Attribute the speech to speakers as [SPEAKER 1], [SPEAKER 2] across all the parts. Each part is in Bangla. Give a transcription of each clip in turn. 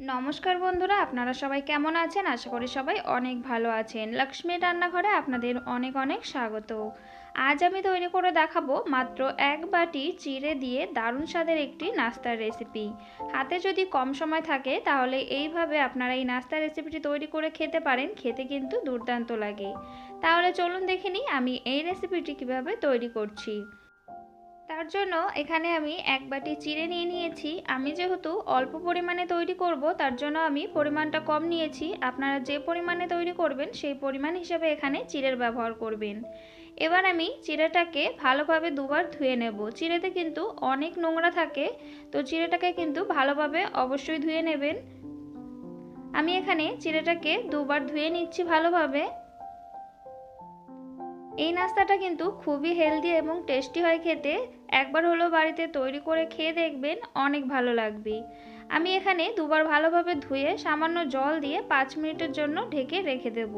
[SPEAKER 1] নমস্কার বন্ধুরা, আপনারা সবাই কেমন আছেন? আশা করি সবাই অনেক ভালো আছেন। লক্ষ্মী রান্নাঘরে আপনাদের অনেক অনেক স্বাগত। আজ আমি তৈরি করে দেখাবো মাত্র এক বাটি চিড়ে দিয়ে দারুণ স্বাদের একটি নাস্তার রেসিপি। হাতে যদি কম সময় থাকে, তাহলে এইভাবে আপনারা এই নাস্তার রেসিপিটি তৈরি করে খেতে পারেন, খেতে কিন্তু দুর্দান্ত লাগে। তাহলে চলুন দেখে নিই আমি এই রেসিপিটি কীভাবে তৈরি করছি। তার জন্য এখানে আমি এক বাটি চিড়ে নিয়ে নিয়েছি। আমি যেহেতু অল্প পরিমাণে তৈরি করব, তার জন্য আমি পরিমাণটা কম নিয়েছি। আপনারা যে পরিমাণে তৈরি করবেন, সেই পরিমাণ হিসাবে এখানে চিড়ের ব্যবহার করবেন। এবার আমি চিড়েটাকে ভালোভাবে দুবার ধুয়ে নেব। চিড়েতে কিন্তু অনেক নোংরা থাকে, তো চিড়েটাকে কিন্তু ভালোভাবে অবশ্যই ধুয়ে নেবেন। আমি এখানে চিড়েটাকে দুবার ধুয়ে নিচ্ছি ভালোভাবে। এই নাস্তাটা কিন্তু খুবই হেলদি এবং টেস্টি হয় খেতে। একবার হলো বাড়িতে তৈরি করে খেয়ে দেখবেন অনেক ভালো লাগবে। আমি এখানে দুবার ভালোভাবে ধুয়ে সামান্য জল দিয়ে পাঁচ মিনিটের জন্য ঢেকে রেখে দেব।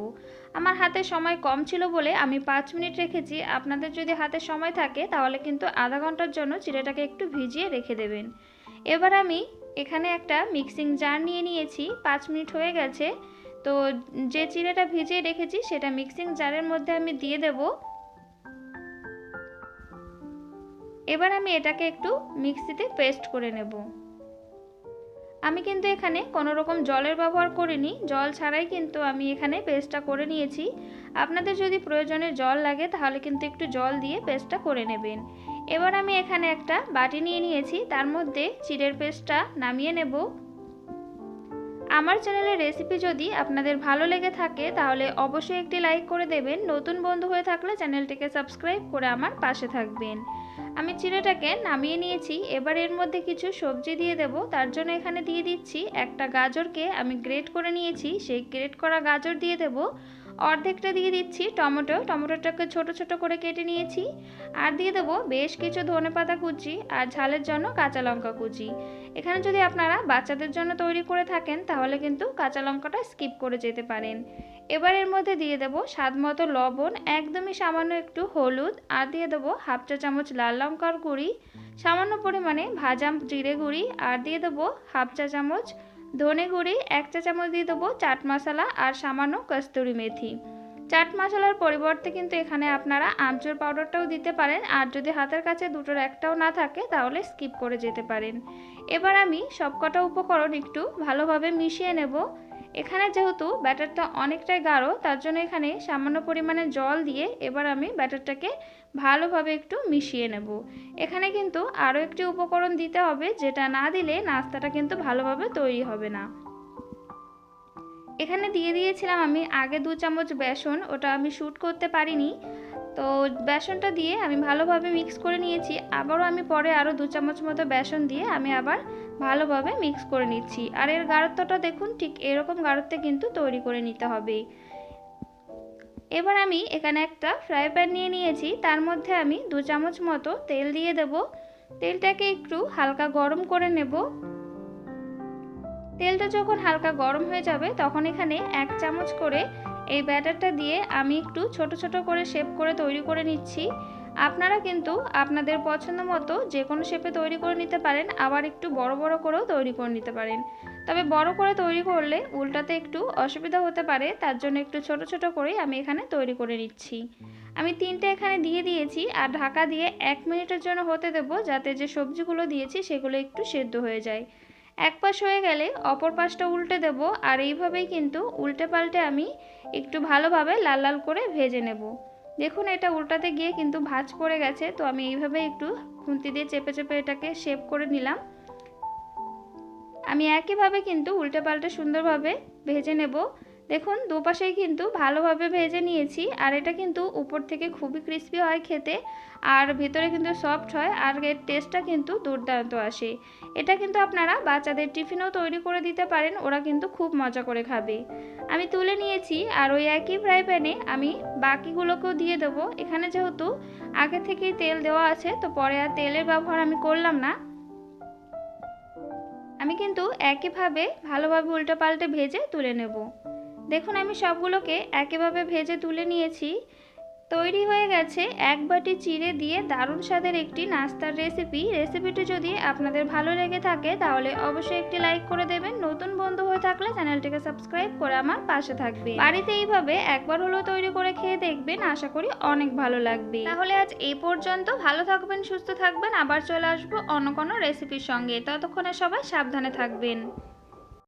[SPEAKER 1] আমার হাতে সময় কম ছিল বলে আমি পাঁচ মিনিট রেখেছি। আপনাদের যদি হাতে সময় থাকে তাহলে কিন্তু আধা ঘণ্টার জন্য চিড়েটাকে একটু ভিজিয়ে রেখে দেবেন। এবার আমি এখানে একটা মিক্সিং জার নিয়ে নিয়েছি। পাঁচ মিনিট হয়ে গেছে। তো যে চিড়েটা ভিজিয়ে রেখেছি সেটা মিক্সিং জারের মধ্যে আমি দিয়ে দেব। এবার আমি এটাকে একটু মিক্সিতে পেস্ট করে নেব। আমি কিন্তু এখানে কোনো রকম জলের ব্যবহার করিনি, জল ছাড়াই কিন্তু আমি এখানে পেস্টটা করে নিয়েছি। আপনাদের যদি প্রয়োজনে জল লাগে তাহলে কিন্তু একটু জল দিয়ে পেস্টটা করে নেবেন। এবার আমি এখানে একটা বাটি নিয়ে নিয়েছি, তার মধ্যে চিড়ের পেস্টটা নামিয়ে নেব। আমার চ্যানেলের রেসিপি যদি আপনাদের ভালো লেগে থাকে, তাহলে অবশ্যই একটি লাইক করে দেবেন। নতুন বন্ধু হয়ে থাকলে চ্যানেলটিকে সাবস্ক্রাইব করে আমার পাশে থাকবেন। আমি চিড়েটাকে নামিয়ে নিয়েছি। এবার এর মধ্যে কিছু সবজি দিয়ে দেব। তার জন্য এখানে দিয়ে দিচ্ছি একটা গাজরকে। আমি গ্রেট করে নিয়েছি। সেই গ্রেট করা গাজর দিয়ে দেব। অর্ধেকটা দিয়ে দিচ্ছি টমেটো। টমেটোটাকে ছোট ছোট করে কেটে নিয়েছি। আর দিয়ে দেবো বেশ কিছু ধনে পাতা কুচি আর ঝালের জন্য কাঁচা লঙ্কা কুচি। এখানে যদি আপনারা বাচ্চাদের জন্য তৈরি করে থাকেন, তাহলে কিন্তু কাঁচা লঙ্কাটা স্কিপ করে যেতে পারেন। এবার এর মধ্যে দিয়ে দেবো স্বাদ মতো লবণ, একদমই সামান্য একটু হলুদ, আর দিয়ে দেবো হাফ চা চামচ লাল লঙ্কার গুঁড়ি, সামান্য পরিমাণে ভাজা জিরে গুঁড়ি, আর দিয়ে দেবো হাফ চা চামচ ধনে গুঁড়ি এক চা চামচ দিয়ে দেবো চাট মশলা আর সামান্য কস্তুরি মেথি। চাট মশলার পরিবর্তে কিন্তু এখানে আপনারা আমচুর পাউডারটাও দিতে পারেন আর যদি হাতের কাছে দুটোর একটাও না থাকে তাহলে স্কিপ করে যেতে পারেন। এবার আমি সবকটা উপকরণ একটু ভালোভাবে মিশিয়ে নেব। এখানে যেহেতু ব্যাটারটা অনেকটাই গাঢ়, তার জন্য এখানে সামান্য পরিমাণে জল দিয়ে এবার আমি ব্যাটারটাকে ভালোভাবে একটু মিশিয়ে নেব। এখানে কিন্তু আরও একটি উপকরণ দিতে হবে, যেটা না দিলে নাস্তাটা কিন্তু ভালোভাবে তৈরি হবে না। এখানে দিয়ে দিয়েছিলাম আমি আগে দু চামচ বেসন, ওটা আমি শ্যুট করতে পারিনি। তো বেসনটা দিয়ে আমি ভালোভাবে মিক্স করে নিয়েছি। আবারও আমি পরে আরও দু চামচ মতো বেসন দিয়ে আমি আবার ভালোভাবে মিক্স করে নিচ্ছি। আর এর গাঢ়ত্বটা দেখুন, ঠিক এরকম গাঢ়ত্বে কিন্তু তৈরি করে নিতে হবে। এবার আমি এখানে একটা ফ্রাই প্যান নিয়ে নিয়েছি। তার মধ্যে আমি দু চামচ মতো তেল দিয়ে দেব। তেলটাকে একটু হালকা গরম করে নেব। তেলটা যখন হালকা গরম হয়ে যাবে, তখন এখানে এক চামচ করে এই ব্যাটারটা দিয়ে আমি একটু ছোট ছোট করে শেপ করে তৈরি করে নিচ্ছি। আপনারা কিন্তু আপনাদের পছন্দ মতো যে কোনো শেপে তৈরি করে নিতে পারেন, আবার একটু বড় বড় করেও তৈরি করে নিতে পারেন। তবে বড় করে তৈরি করলে উল্টাতে একটু অসুবিধা হতে পারে, তার জন্য একটু ছোট ছোট করেই আমি এখানে তৈরি করে নিচ্ছি। আমি তিনটে এখানে দিয়ে দিয়েছি আর ঢাকা দিয়ে এক মিনিটের জন্য হতে দেব যাতে যে সবজিগুলো দিয়েছি সেগুলো একটু সেদ্ধ হয়ে যায়। এক পাশ হয়ে গেলে অপর পাশটা উল্টে দেব, আর এইভাবেই কিন্তু উল্টে পাল্টে আমি একটু ভালোভাবে লাল লাল করে ভেজে নেব। দেখুন, এটা উল্টাতে গিয়ে কিন্তু ভাজ পড়ে গেছে, তো আমি এইভাবে একটু খুন্তি দিয়ে চেপে চেপে এটাকে শেপ করে নিলাম। আমি একইভাবে কিন্তু উল্টে পাল্টে সুন্দরভাবে ভেজে নেব। দেখুন, দুপাশেই কিন্তু ভালোভাবে ভেজে নিয়েছি, আর এটা কিন্তু উপর থেকে খুবই ক্রিস্পি হয় খেতে, আর ভেতরে কিন্তু সফট হয়, আর এর টেস্টটা কিন্তু দুর্দান্ত আসে। এটা কিন্তু আপনারা বাচ্চাদের টিফিনও তৈরি করে দিতে পারেন, ওরা কিন্তু খুব মজা করে খাবে। আমি তুলে নিয়েছি, আর ওই একই ফ্রাই প্যানে আমি বাকিগুলোকেও দিয়ে দেবো। এখানে যেহেতু আগে থেকেই তেল দেওয়া আছে, তো পরে আর তেলের ব্যবহার আমি করলাম না। আমি কিন্তু একইভাবে ভালোভাবে উল্টো পাল্টে ভেজে তুলে নেব। দেখুন, আমি সবগুলোকে একইভাবে ভেজে তুলে নিয়েছি। তৈরি হয়ে গেছে এক বাটি চিড়ে দিয়ে দারুণ স্বাদের একটি নাস্তার রেসিপি। রেসিপিটি যদি আপনাদের ভালো লেগে থাকে, তাহলে অবশ্যই একটি লাইক করে দেবেন। নতুন বন্ধু হয়ে থাকলে চ্যানেলটিকে সাবস্ক্রাইব করে আমার পাশে থাকবে বাড়িতে এইভাবে একবার হলেও তৈরি করে খেয়ে দেখবেন, আশা করি অনেক ভালো লাগবে। তাহলে আজ এই পর্যন্ত। ভালো থাকবেন, সুস্থ থাকবেন। আবার চলে আসব অন্য কোনো রেসিপির সঙ্গে। ততক্ষণে সবাই সাবধানে থাকবেন।